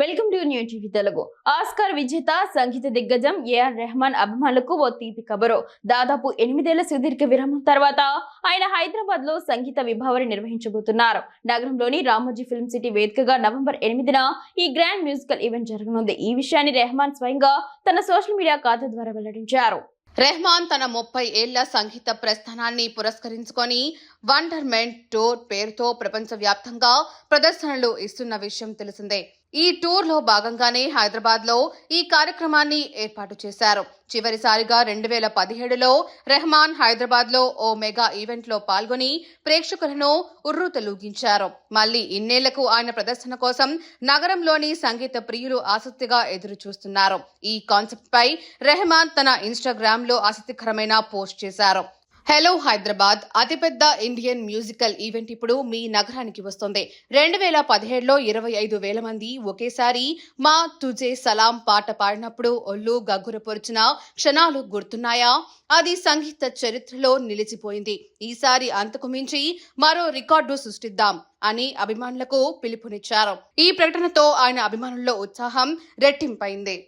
Welcome to new TV Telugu. Oscar విజేత సంగీత దిగ్గజం ఏఆర్ రెహమాన్ అభిమానులకు ఓ తీపి కబరు. దాదాపు ఎనిమిదేళ్ళ సుదీర్ఘ విరామం తర్వాత ఆయన హైదరాబాద్లో సంగీత విభావరి నిర్వహించబోతున్నారు. నగరంలోని రామోజీ ఫిల్మ్ సిటీ వేదికగా నవంబర్ ఎనిమిదిన ఈ గ్రాండ్ మ్యూజికల్ ఈవెంట్ జరగనుంది. ఈ విషయాన్ని రెహమాన్ స్వయంగా తన సోషల్ మీడియా ఖాతా ద్వారా వెల్లడించారు. రెహమాన్ తన ముప్పై ఏళ్ళ సంగీత ప్రస్థానాన్ని పురస్కరించుకొని వండర్మెంట్ టూర్ పేరుతో ప్రపంచవ్యాప్తంగా ప్రదర్శనలు ఇస్తున్న విషయం తెలిసిందే. ఈ టూర్లో భాగంగానే హైదరాబాద్లో ఈ కార్యక్రమాన్ని ఏర్పాటు చేశారు. చివరిసారిగా రెండు వేల పదిహేడులో రెహమాన్ హైదరాబాద్లో ఓ మెగా ఈవెంట్లో పాల్గొని ప్రేక్షకులను ఉర్రు తెలుగించారు మళ్ళీ ఇన్నేళ్ళకు ఆయన ప్రదర్శన కోసం నగరంలోని సంగీత ప్రియులు ఆసక్తిగా ఎదురు చూస్తున్నారు ఈ కాన్సెప్ట్ పై రెహమాన్ తన ఇన్స్టాగ్రామ్లో ఆసక్తికరమైన పోస్ట్ చేశారు. హలో హైదరాబాద్. అతిపెద్ద ఇండియన్ మ్యూజికల్ ఈవెంట్ ఇప్పుడు మీ నగరానికి వస్తుంది. రెండు వేల పదిహేడులో ఇరవై ఐదు వేల మంది ఒకేసారి మా తుజే సలాం పాట పాడినప్పుడు ఒళ్ళు గగ్గురపొరిచిన క్షణాలు గుర్తున్నాయా? అది సంగీత చరిత్రలో నిలిచిపోయింది. ఈసారి అంతకు మించి మరో రికార్డు సృష్టిద్దాం అని అభిమానులకు పిలుపునిచ్చారు. ఈ ప్రకటనతో ఆయన అభిమానుల్లో ఉత్సాహం రెట్టింపైంది.